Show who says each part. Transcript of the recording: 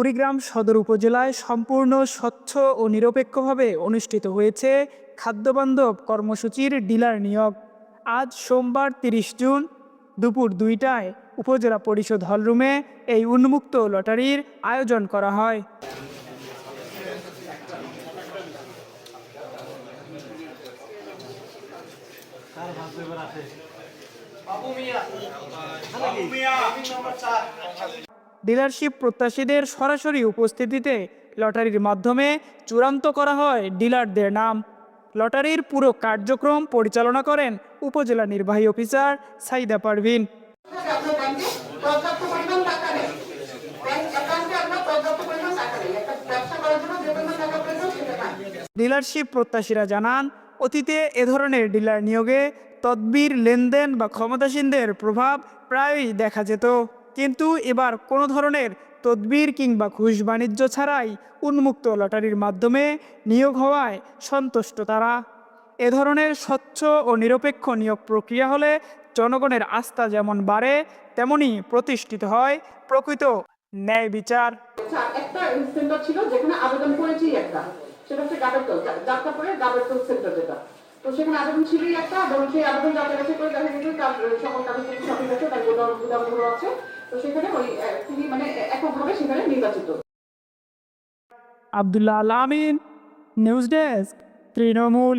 Speaker 1: কুড়িগ্রাম সদর উপজেলায় সম্পূর্ণ স্বচ্ছ ও নিরপেক্ষভাবে অনুষ্ঠিত হয়েছে খাদ্যবান্ধব কর্মসূচির ডিলার নিয়োগ। আজ সোমবার তিরিশ জুন দুপুর দুইটায় উপজেলা পরিষদ হলরুমে এই উন্মুক্ত লটারির আয়োজন করা হয়। ডিলারশিপ প্রত্যাশীদের সরাসরি উপস্থিতিতে লটারির মাধ্যমে চূড়ান্ত করা হয় ডিলারদের নাম। লটারির পুরো কার্যক্রম পরিচালনা করেন উপজেলা নির্বাহী অফিসার সাইদা পারভিন। ডিলারশিপ প্রত্যাশীরা জানান, অতীতে এ ধরনের ডিলার নিয়োগে তদবির, লেনদেন বা ক্ষমতাসীনদের প্রভাব প্রায়ই দেখা যেত। কিন্তু এবার কোনো ধরনের তদবির কিংবা ঘুষ বাণিজ্য ছাড়াই উন্মুক্ত লটারির মাধ্যমে নিয়োগ হওয়ায় সন্তুষ্ট তারা। এ ধরনের স্বচ্ছ ও নিরপেক্ষ নিয়োগ প্রক্রিয়া হলে জনগণের আস্থা যেমন বাড়ে, তেমনি প্রতিষ্ঠিত হয় প্রকৃত ন্যায় বিচার।
Speaker 2: আচ্ছা সেটা হচ্ছে যাত্রা সেন্টার যেটা। তো সেখানে আবেদন ছিলই একটা, এবং সেই আবেদন করে দেখা গেছে তার সকল কাগজপত্র তার গোদাম আছে। তো মানে
Speaker 1: আবদুল্লাহ আলামিন নিউজ ডেস্ক তৃণমূল।